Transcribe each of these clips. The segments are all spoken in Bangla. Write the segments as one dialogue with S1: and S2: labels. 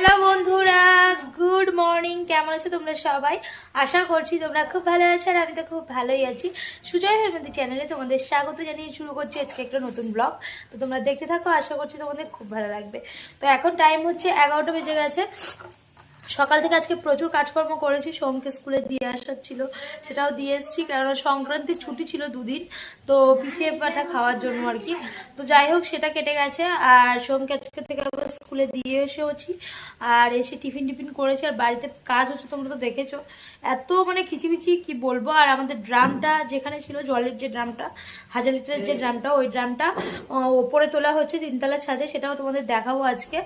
S1: হ্যালো বন্ধুরা, গুড মর্নিং, কেমন আছো তোমরা সবাই? আশা করছি তোমরা খুব ভালো আছো আর আমি তো খুব ভালোই আছি। সুজয় হেমন্তী চ্যানেলে তোমাদের স্বাগত জানিয়ে শুরু করছি আজকে একটা নতুন ব্লগ তো তোমরা দেখতে থাকো, আশা করছি তোমাদের খুব ভালো লাগবে। তো এখন টাইম হচ্ছে এগারোটা বেজে গেছে। সকাল থেকে আজকে প্রচুর কাজকর্ম করেছি। সোমকে স্কুলে দিয়ে আসার ছিল, সেটাও দিয়ে এসেছি, কেননা সংক্রান্তির ছুটি ছিল দুদিন, তো পিঠে পাঠা খাওয়ার জন্য আর কি। তো যাই হোক, সেটা কেটে গেছে। আর সোমকে আজকে থেকে আবার স্কুলে দিয়ে এসেওছি আর এসে টিফিন টিফিন করেছি। আর বাড়িতে কাজ হচ্ছে, তোমরা তো দেখেছ। এত মানে খিচিমিচি, কি বলব? আর আমাদের ড্রামটা যেখানে ছিল, জলের যে ড্রামটা, হাজার লিটারের যে ড্রামটা, ওই ড্রামটা ওপরে তোলা হচ্ছে তিনতলা ছাদে, সেটাও তোমাদের দেখাবো আজকে।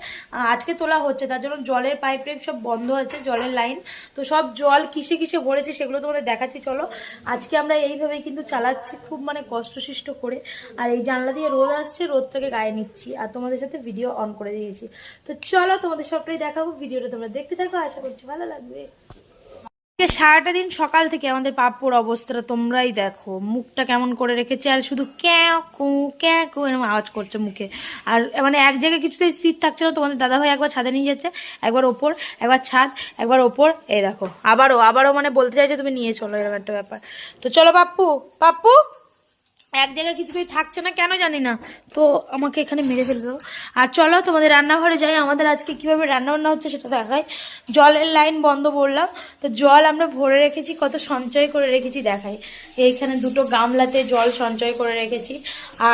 S1: আজকে তোলা হচ্ছে, তার জন্য জলের পাইপ টাইপ সব বন্ধ আছে জলের লাইন। তো সব জল কিসে কিসে ভরেছে সেগুলো তোমাদের দেখাচ্ছি, চলো। আজকে আমরা এইভাবেই কিন্তু চালাচ্ছি, খুব মানে কষ্টসিষ্ট করে। আর এই জানলা দিয়ে রোদ আসছে রোদটাকে গায়ে নিচ্ছি। আর তোমাদের সাথে ভিডিও অন করে দিয়েছি। তো চলো তোমাদের সবটাই দেখাবো ভিডিওটা তোমরা দেখতে থাকো, আশা করছি ভালো লাগবে। সারাটা দিন সকাল থেকে আমাদের পাপ্পুর অবস্থাটা তোমরাই দেখো। মুখটা কেমন করে রেখেছে আর শুধু ক্যাঁ, কু ক্যাঁ, কু এরকম আওয়াজ করছে মুখে। আর মানে এক জায়গায় কিছুতেই স্থির থাকছে না, তোমাদের দাদাভাই একবার ছাদে নিয়ে যাচ্ছে, একবার ওপর, একবার ছাদ, একবার ওপর, এই দেখো। আবারও আবারও মানে বলতে চাইছে তুমি নিয়ে চলো, এরকম একটা ব্যাপার। তো চলো পাপ্পু পাপ্পু! এক জায়গায় কিছুতেই থাকছে না, কেন জানি না। তো আমাকে এখানে মেরে ফেলবে। আর চলো, তোমাদের রান্নাঘরে যাই। আমাদের আজকে কীভাবে রান্না বান্না হচ্ছে সেটা দেখাই। জলের লাইন বন্ধ করলাম তো জল আমরা ভরে রেখেছি, কত সঞ্চয় করে রেখেছি দেখাই। এইখানে দুটো গামলাতে জল সঞ্চয় করে রেখেছি।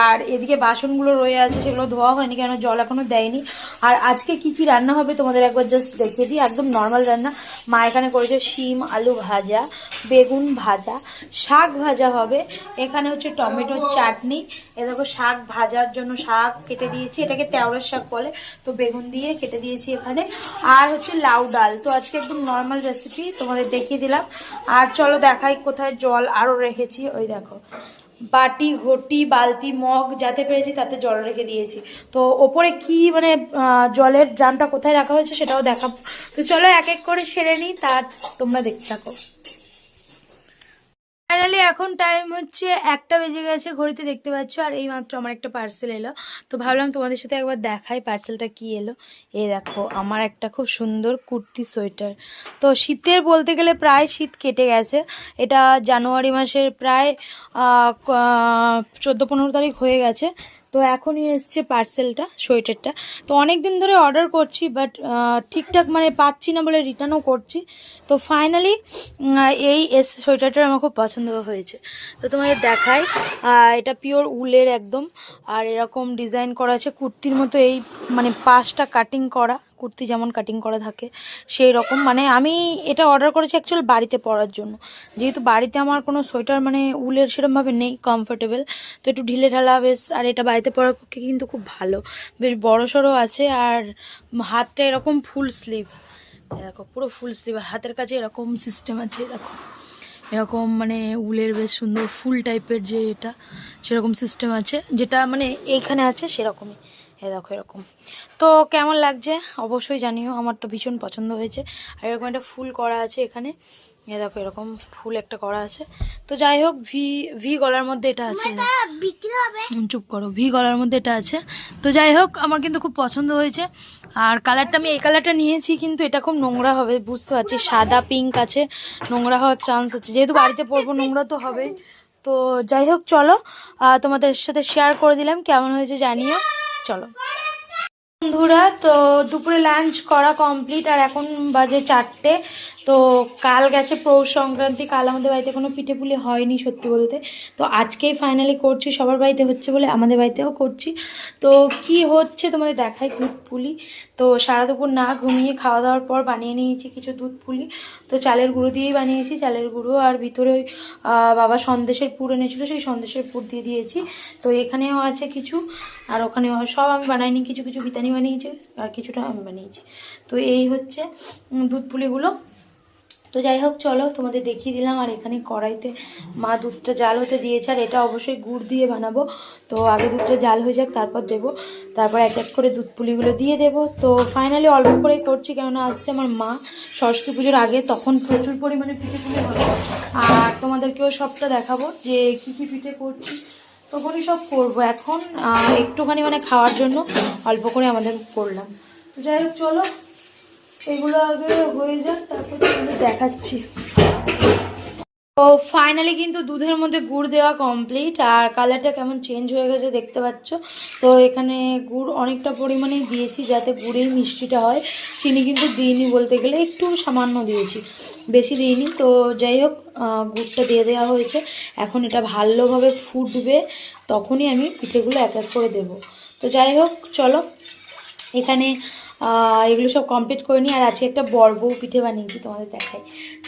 S1: আর এদিকে বাসনগুলো রয়ে আছে, সেগুলো ধোয়া হয়নি, কেন জল এখনও দেয়নি। আর আজকে কি কি রান্না হবে তোমাদের একবার জাস্ট দেখিয়ে দিই। একদম নর্মাল রান্না। মা এখানে করেছে শিম, আলু ভাজা, বেগুন ভাজা, শাক ভাজা হবে। এখানে হচ্ছে টমেটোর চাটনি, এ দেখো শাক ভাজার জন্য শাক কেটে দিয়েছি, এটাকে তেওড়ের শাক বলে, তো বেগুন দিয়ে কেটে দিয়েছি এখানে। আর হচ্ছে লাউ ডাল, তো আজকে একদম নর্মাল রেসিপি তোমাদের দেখিয়ে দিলাম। আর চলো দেখাই কোথায় জল আরও রেখেছি, ওই দেখো। বাটি, ঘটি, বালতি, মগ যাতে পেরেছি তাতে জল রেখে দিয়েছি। তো ওপরে কি মানে জলের ড্রামটা কোথায় রাখা হয়েছে সেটাও দেখাবো। তো চলো এক এক করে সেরে নিই তার তোমরা দেখতে থাকো। ফাইনালি এখন টাইম হচ্ছে একটা বেজে গেছে, ঘড়িতে দেখতে পাচ্ছ, আর এই মাত্র আমার একটা পার্সেল এলো। তো ভাবলাম তোমাদের সাথে একবার দেখাই পার্সেলটা কি এলো। এই দেখো, আমার একটা খুব সুন্দর কুর্তি সোয়েটার। তো শীতের বলতে গেলে প্রায় শীত কেটে গেছে। এটা জানুয়ারি মাসের প্রায় চোদ্দ পনেরো তারিখ হয়ে গেছে। তো এখনই এসছে পার্সেলটা সোয়েটারটা। তো অনেক দিন ধরে অর্ডার করছি বাট ঠিকঠাক মানে পাচ্ছি না বলে রিটার্নও করছি। তো ফাইনালি এই এস সোয়েটারটা আমার খুব পছন্দ হয়েছে। তো তোমাকে দেখাই এটা পিওর উলের একদম। আর এরকম ডিজাইন করা আছে, কুর্তির মতো এই মানে পাশটা কাটিং করা। কুর্তি যেমন কাটিং করা থাকে, সেই রকম। মানে আমি এটা অর্ডার করেছি অ্যাকচুয়াল বাড়িতে পরার জন্য। যেহেতু বাড়িতে আমার কোনো সোয়েটার মানে উলের সেরকমভাবে নেই কমফোর্টেবল তো একটু ঢিলে ঢালা বেশ, আর এটা বাড়িতে পরার পক্ষে কিন্তু খুব ভালো। বেশ বড় সড়ো আছে, আর হাতটা এরকম ফুল স্লিভ দেখো, পুরো ফুল স্লিভ আর হাতের কাছে এরকম সিস্টেম আছে, দেখো। এরকম মানে উলের বেশ সুন্দর ফুল টাইপের যে এটা, সেরকম সিস্টেম আছে, যেটা মানে এইখানে আছে সেরকমই। এ দেখো এরকম। তো কেমন লাগছে? অবশ্যই জানিও আমার তো ভীষণ পছন্দ হয়েছে। আর এরকম একটা ফুল করা আছে এখানে। এ দেখো এরকম ফুল একটা করা আছে। তো যাই হোক ভি ভি গলার মধ্যে এটা আছে। চুপ করো ভি গলার মধ্যে এটা আছে। তো যাই হোক আমার কিন্তু খুব পছন্দ হয়েছে। আর কালারটা আমি এই কালারটা নিয়েছি কিন্তু এটা খুব নোংরা হবে বুঝতে পারছি। সাদা পিঙ্ক আছে নোংরা হওয়ার চান্স আছে যেহেতু বাড়িতে পরবো নোংরা তো হবে তো যাই হোক চলো তোমাদের সাথে শেয়ার করে দিলাম। কেমন হয়েছে জানিও। চলো। বন্ধুরা তো দুপুরে লাঞ্চ করা কমপ্লিট আর এখন বাজে চারটে। তো কাল গেছে পৌষ সংক্রান্তি, কাল আমাদের বাড়িতে কোনো পিঠে পুলি হয়নি সত্যি বলতে। তো আজকেই ফাইনালি করছি, সবার বাড়িতে হচ্ছে বলে আমাদের বাড়িতেও করছি। তো কি হচ্ছে তোমাদের দেখাই, দুধ পুলি। তো সারা দুপুর না ঘুমিয়ে খাওয়া দাওয়ার পর বানিয়ে নিয়েছি কিছু দুধ পুলি। তো চালের গুঁড়ো দিয়েই বানিয়েছি, চালের গুঁড়ো আর ভিতরে ওই বাবা সন্দেশের পুর এনেছিলো, সেই সন্দেশের পুর দিয়ে দিয়েছি। তো এখানেও আছে কিছু, আর ওখানেও সব আমি বানাইনি, কিছু কিছু বিতানি বানিয়েছি, আর কিছুটা আমি বানিয়েছি। তো এই হচ্ছে দুধ পুলিগুলো। তো যাই হোক চলো তোমাদের দেখিয়ে দিলাম আর এখানে কড়াইতে মা দুধটা জাল হতে দিয়েছে আর এটা অবশ্যই গুড় দিয়ে বানাবো। তো আগে দুধটা জাল হয়ে যাক, তারপর দেব। তারপর এক এক করে দুধ পুলিগুলো দিয়ে দেব। তো ফাইনালি অল্প করেই করছি, কেননা আসছে আমার মা সরস্বতী পুজোর আগে তখন প্রচুর পরিমাণে পিঠে পুলি হবে আর তোমাদেরকেও সবটা দেখাবো যে কী কী পিঠে করছি। তখনই সব করব। এখন একটুখানি মানে খাওয়ার জন্য অল্প করে আমাদের করলাম। তো যাই হোক চলো এগুলো আগে হয়ে যাক, তারপর তোমাদের দেখাচ্ছি। তো ফাইনালি কিন্তু দুধের মধ্যে গুড় দেওয়া কমপ্লিট আর কালারটা কেমন চেঞ্জ হয়ে গেছে দেখতে পাচ্ছ? তো এখানে গুড় অনেকটা পরিমাণে দিয়েছি যাতে গুড়ের মিষ্টিটা হয়। চিনি কিন্তু দিইনি বলতে গেলে, একটু সামান্য দিয়েছি, বেশি দিইনি। তো যাই হোক গুড়টা দিয়ে দেওয়া হয়েছে। এখন এটা ভালোভাবে ফুটবে, তখনই আমি পিঠেগুলো এক এক করে দেবো। তো যাই হোক, চলো এখানে এগুলো সব কমপ্লিট করে নিই। আর আজকে একটা বড় বউ পিঠে বানিয়েছি তোমাদের দেখাই।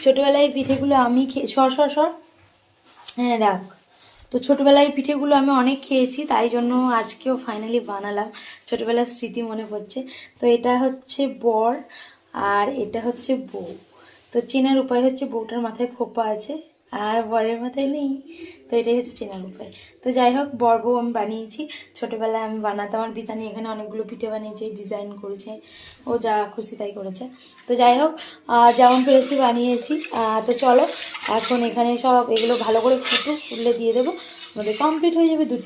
S1: ছোটোবেলায় পিঠেগুলো আমি খেয়ে সর সর সর। হ্যাঁ রাখ। তো ছোটোবেলায় পিঠেগুলো আমি অনেক খেয়েছি, তাই জন্য আজকেও ফাইনালি বানালাম। ছোটোবেলার স্মৃতি মনে পড়ছে। তো এটা হচ্ছে বর আর এটা হচ্ছে বউ। তো চেনার উপায় হচ্ছে বউটার মাথায় খোপা আছে। আর বরের মাথায় নেই। তো এটাই হচ্ছে চেনার উপায়। তো যাই হোক বর বউ আমি বানিয়েছি। ছোটোবেলায় আমি বানাতাম আমার বিতানি এখানে অনেকগুলো পিঠে বানিয়েছে, ডিজাইন করেছে। ও যা খুশি তাই করেছে। তো যাই হোক যেমন পেরেছি বানিয়েছি। তো চলো, এখন এখানে সব এগুলো ভালো করে ফুটুক ফুটলে দিয়ে দেবো। আমাদের কমপ্লিট হয়ে যাবে দুধ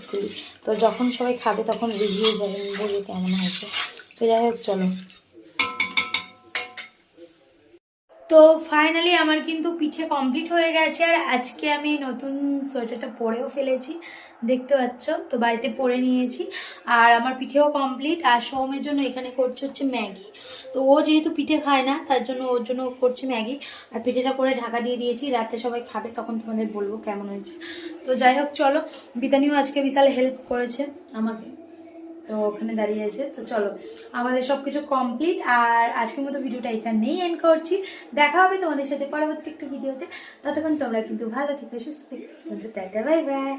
S1: তো যখন সবাই খাবে তখন রিভিউ যাবে, বলবে কেমন হয়েছে। তো যাই হোক, চলো। তো ফাইনালি আমার কিন্তু পিঠে কমপ্লিট হয়ে গেছে আর আজকে আমি নতুন সোয়েটারটা পরেও ফেলেছি, দেখতে পাচ্ছ? তো বাড়িতে পরে নিয়েছি আর আমার পিঠেও কমপ্লিট আর সৌমের জন্য এখানে করছে হচ্ছে ম্যাগি। তো ও যেহেতু পিঠে খায় না, তার জন্য ওর জন্য করছে ম্যাগি। আর পিঠেটা করে ঢাকা দিয়ে দিয়েছি, রাতে সবাই খাবে তখন তোমাদের বলব কেমন হয়েছে। তো যাই হোক, চলো, বিতানিও আজকে বিশাল হেল্প করেছে আমাকে। তো ওখানে দাঁড়িয়ে আছে তো চলো, আমাদের সব কিছু কমপ্লিট আর আজকের মতো ভিডিওটা এখানেই এন্ড করছি। দেখা হবে তোমাদের সাথে পরবর্তী একটা ভিডিওতে ততক্ষণ তোমরা কিন্তু ভালো থেকে, সুস্থ থেকো। Tata bye bye